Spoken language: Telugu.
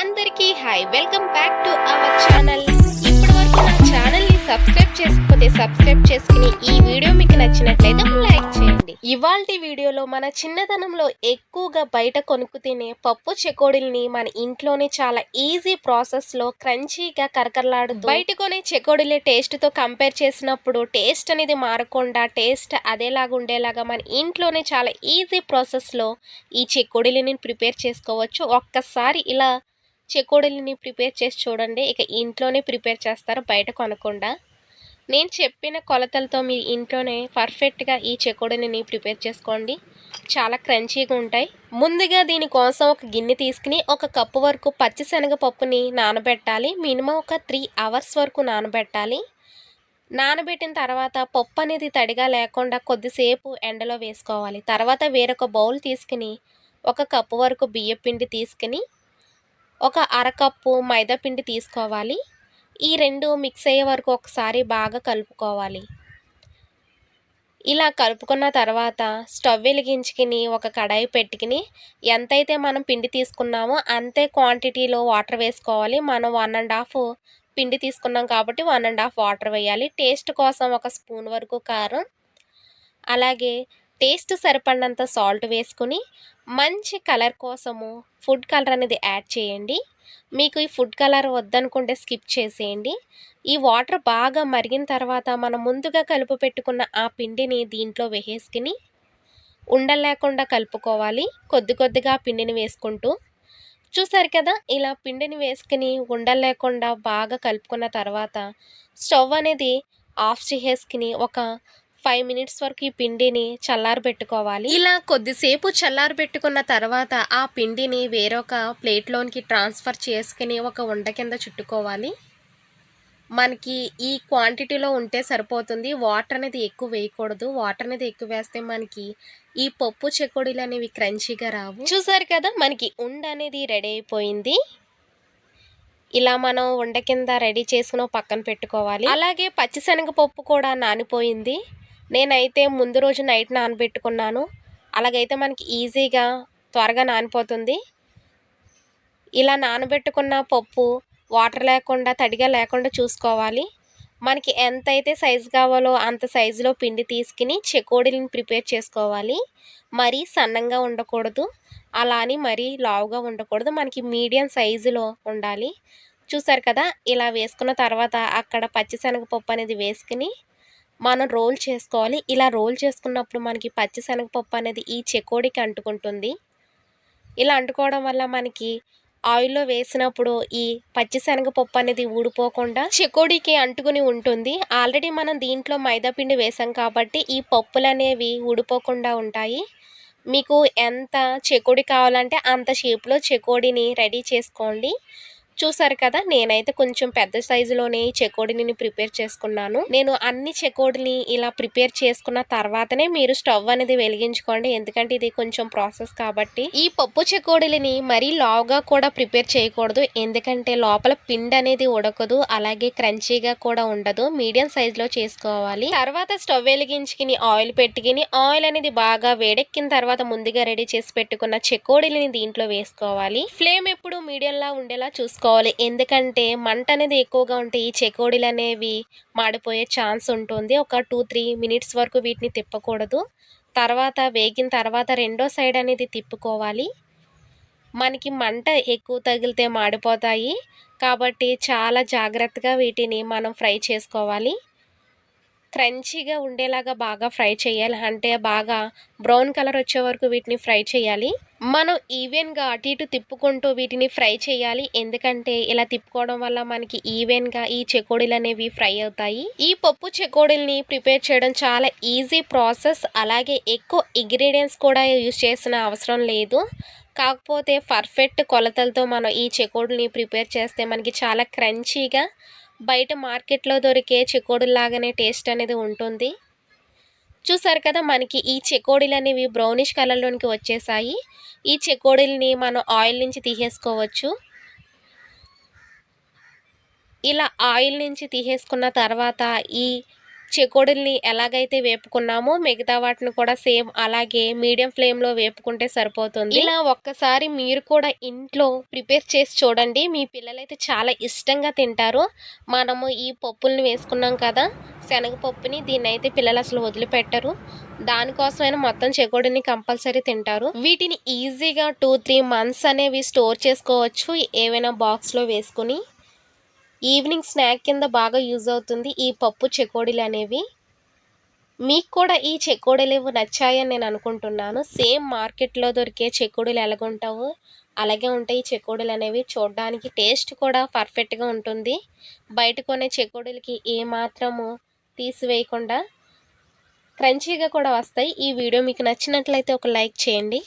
అందరికీ hi. Welcome back to our channel. ఇప్పటివరకు నా ఛానల్ని సబ్స్క్రైబ్ చేసుకపోతే సబ్స్క్రైబ్ చేసుకుని ఈ వీడియో మీకు నచ్చినట్లయితే లైక్ చేయండి. ఇవాల్టి వీడియోలో మన చిన్నతనంలో ఎక్కువగా బయట కొనుక్కు తినే పప్పు చెకోడీల్ని మన ఇంట్లోనే చాలా ఈజీ ప్రాసెస్లో క్రంచీగా కరకరలాడు బయట కొనే చెకోడీలే టేస్ట్తో కంపేర్ చేసినప్పుడు టేస్ట్ అనేది మారకుండా టేస్ట్ అదేలాగా ఉండేలాగా మన ఇంట్లోనే చాలా ఈజీ ప్రాసెస్లో ఈ చెకోడీలని ప్రిపేర్ చేసుకోవచ్చు. ఒక్కసారి ఇలా చెకోడీలని ప్రిపేర్ చేసి చూడండి. ఇక ఇంట్లోనే ప్రిపేర్ చేస్తారు బయట కొనకుండా. నేను చెప్పిన కొలతలతో మీ ఇంట్లోనే పర్ఫెక్ట్గా ఈ చెకోడీని ప్రిపేర్ చేసుకోండి. చాలా క్రంచీగా ఉంటాయి. ముందుగా దీనికోసం ఒక గిన్నె తీసుకుని ఒక కప్పు వరకు పచ్చిశనగ పప్పుని నానబెట్టాలి. మినిమం ఒక త్రీ అవర్స్ వరకు నానబెట్టాలి. నానబెట్టిన తర్వాత పప్పు అనేది తడిగా లేకుండా కొద్దిసేపు ఎండలో వేసుకోవాలి. తర్వాత వేరొక బౌల్ తీసుకుని ఒక కప్పు వరకు బియ్యపిండి తీసుకుని ఒక అరకప్పు మైదా పిండి తీసుకోవాలి. ఈ రెండు మిక్స్ అయ్యే వరకు ఒకసారి బాగా కలుపుకోవాలి. ఇలా కలుపుకున్న తర్వాత స్టవ్ వెలిగించుకుని ఒక కడాయి పెట్టుకుని ఎంతైతే మనం పిండి తీసుకున్నామో అంతే క్వాంటిటీలో వాటర్ వేసుకోవాలి. మనం వన్ అండ్ హాఫ్ పిండి తీసుకున్నాం కాబట్టి వన్ అండ్ హాఫ్ వాటర్ వేయాలి. టేస్ట్ కోసం ఒక స్పూన్ వరకు కారం అలాగే టేస్ట్ సరిపడినంత సాల్ట్ వేసుకుని మంచి కలర్ కోసము ఫుడ్ కలర్ అనేది యాడ్ చేయండి. మీకు ఈ ఫుడ్ కలర్ వద్దనుకుంటే స్కిప్ చేసేయండి. ఈ వాటర్ బాగా మరిగిన తర్వాత మనం ముందుగా కలుపు పెట్టుకున్న ఆ పిండిని దీంట్లో వేసేసుకుని ఉండలేకుండా కలుపుకోవాలి. కొద్ది కొద్దిగా పిండిని వేసుకుంటూ. చూసారు కదా ఇలా పిండిని వేసుకుని ఉండలేకుండా బాగా కలుపుకున్న తర్వాత స్టవ్ అనేది ఆఫ్ చేసేసుకుని ఒక ఫైవ్ మినిట్స్ వరకు ఈ పిండిని చల్లారబెట్టుకోవాలి ఇలా కొద్దిసేపు చల్లారబెట్టుకున్న తర్వాత ఆ పిండిని వేరొక ప్లేట్లోనికి ట్రాన్స్ఫర్ చేసుకుని ఒక ఉండ కింద చుట్టుకోవాలి. మనకి ఈ క్వాంటిటీలో ఉంటే సరిపోతుంది. వాటర్ అనేది ఎక్కువ వేయకూడదు. వాటర్ అనేది ఎక్కువ వేస్తే మనకి ఈ పప్పు చెకోడీలు అనేవి క్రంచీగా రావు. చూసారు కదా మనకి ఉండ అనేది రెడీ అయిపోయింది. ఇలా మనం ఉండ కింద రెడీ చేసుకుని పక్కన పెట్టుకోవాలి. అలాగే పచ్చిశనగపప్పు కూడా నానిపోయింది. నేనైతే ముందు రోజు నైట్ నానబెట్టుకున్నాను. అలాగైతే మనకి ఈజీగా త్వరగా నానిపోతుంది. ఇలా నానబెట్టుకున్న పప్పు వాటర్ లేకుండా తడిగా లేకుండా చూసుకోవాలి. మనకి ఎంత అయితే సైజు కావాలో అంత సైజులో పిండి తీసుకుని చెకోడీలను ప్రిపేర్ చేసుకోవాలి. మరీ సన్నంగా ఉండకూడదు. అలా అని మరీ లావుగా ఉండకూడదు. మనకి మీడియం సైజులో ఉండాలి. చూసారు కదా? ఇలా వేసుకున్న తర్వాత అక్కడ పచ్చిశనగపప్పు అనేది వేసుకుని మనం రోల్ చేసుకోవాలి. ఇలా రోల్ చేసుకున్నప్పుడు మనకి పచ్చిశనగపప్పు అనేది ఈ చెకోడికి అంటుకుంటుంది. ఇలా అంటుకోవడం వల్ల మనకి ఆయిల్లో వేసినప్పుడు ఈ పచ్చిశనగపప్పు అనేది ఊడిపోకుండా చెకోడీకి అంటుకుని ఉంటుంది. ఆల్రెడీ మనం దీంట్లో మైదా పిండి వేసాం కాబట్టి ఈ పప్పులు అనేవి ఊడిపోకుండా ఉంటాయి. మీకు ఎంత చెకోడి కావాలంటే అంత షేప్లో చెకోడీని రెడీ చేసుకోండి. చూసారు కదా నేనైతే కొంచెం పెద్ద సైజులోనే ఈ ప్రిపేర్ చేసుకున్నాను. నేను అన్ని చెకోడిని ఇలా ప్రిపేర్ చేసుకున్న తర్వాతనే మీరు స్టవ్ అనేది వెలిగించుకోండి. ఎందుకంటే ఇది కొంచెం ప్రాసెస్ కాబట్టి. ఈ పప్పు చెకోడీలని మరీ లావుగా కూడా ప్రిపేర్ చేయకూడదు. ఎందుకంటే లోపల పిండి అనేది ఉడకదు అలాగే క్రంచీగా కూడా ఉండదు. మీడియం సైజులో చేసుకోవాలి. తర్వాత స్టవ్ వెలిగించుకుని ఆయిల్ పెట్టుకుని ఆయిల్ అనేది బాగా వేడెక్కిన తర్వాత ముందుగా రెడీ చేసి పెట్టుకున్న చెకోడీలని దీంట్లో వేసుకోవాలి. ఫ్లేమ్ ఎప్పుడు మీడియంలా ఉండేలా చూసుకోవాలి. ఎందుకంటే మంట అనేది ఎక్కువగా ఉంటే ఈ చెకోడీలు అనేవి మాడిపోయే ఛాన్స్ ఉంటుంది. ఒక టూ త్రీ మినిట్స్ వరకు వీటిని తిప్పకూడదు. తర్వాత వేగిన తర్వాత రెండో సైడ్ అనేది తిప్పుకోవాలి. మనకి మంట ఎక్కువ తగిలితే మాడిపోతాయి. కాబట్టి చాలా జాగ్రత్తగా వీటిని మనం ఫ్రై చేసుకోవాలి. క్రంచీగా ఉండేలాగా బాగా ఫ్రై చేయాలి. అంటే బాగా బ్రౌన్ కలర్ వచ్చే వరకు వీటిని ఫ్రై చేయాలి. మనం ఈవెన్గా అటు ఇటు తిప్పుకుంటూ వీటిని ఫ్రై చేయాలి. ఎందుకంటే ఇలా తిప్పుకోవడం వల్ల మనకి ఈవెన్గా ఈ చెకోడీలు అనేవి ఫ్రై అవుతాయి. ఈ పప్పు చెకోడీల్ని ప్రిపేర్ చేయడం చాలా ఈజీ ప్రాసెస్. అలాగే ఎక్కువ ఇంగ్రీడియంట్స్ కూడా యూజ్ చేసిన అవసరం లేదు. కాకపోతే పర్ఫెక్ట్ కొలతలతో మనం ఈ చెకోడీని ప్రిపేర్ చేస్తే మనకి చాలా క్రంచీగా బయట మార్కెట్లో దొరికే చెకోడులాగానే టేస్ట్ అనేది ఉంటుంది. చూసారు కదా మనకి ఈ చెకోడీలు అనేవి బ్రౌనిష్ కలర్లోనికి వచ్చేసాయి. ఈ చెకోడీలని మనం ఆయిల్ నుంచి తీసేసుకోవచ్చు. ఇలా ఆయిల్ నుంచి తీసేసుకున్న తర్వాత ఈ చెకోడీల్ని ఎలాగైతే వేపుకున్నామో మిగతా వాటిని కూడా సేమ్ అలాగే మీడియం ఫ్లేమ్లో వేపుకుంటే సరిపోతుంది. ఇలా ఒక్కసారి మీరు కూడా ఇంట్లో ప్రిపేర్ చేసి చూడండి. మీ పిల్లలైతే చాలా ఇష్టంగా తింటారు. మనము ఈ పప్పుల్ని వేసుకున్నాం కదా శనగపప్పుని దీన్ని అయితే పిల్లలు అసలు వదిలిపెట్టరు. దానికోసమైనా మొత్తం చెకోడీని కంపల్సరీ తింటారు. వీటిని ఈజీగా టూ త్రీ మంత్స్ అనేవి స్టోర్ చేసుకోవచ్చు. ఏవైనా బాక్స్లో వేసుకుని ఈవినింగ్ స్నాక్ కింద బాగా యూజ్ అవుతుంది ఈ పప్పు చెకోడీలు అనేవి. మీకు కూడా ఈ చెకోడీలు నచ్చాయని నేను అనుకుంటున్నాను. సేమ్ మార్కెట్లో దొరికే చెకోడీలు ఎలాగుంటావో అలాగే ఉంటాయి ఈ చెకోడీలు అనేవి. చూడడానికి టేస్ట్ కూడా పర్ఫెక్ట్గా ఉంటుంది. బయట కొనే చెకోడీలకి ఏమాత్రము తీసివేయకుండా క్రంచీగా కూడా వస్తాయి. ఈ వీడియో మీకు నచ్చినట్లయితే ఒక లైక్ చేయండి.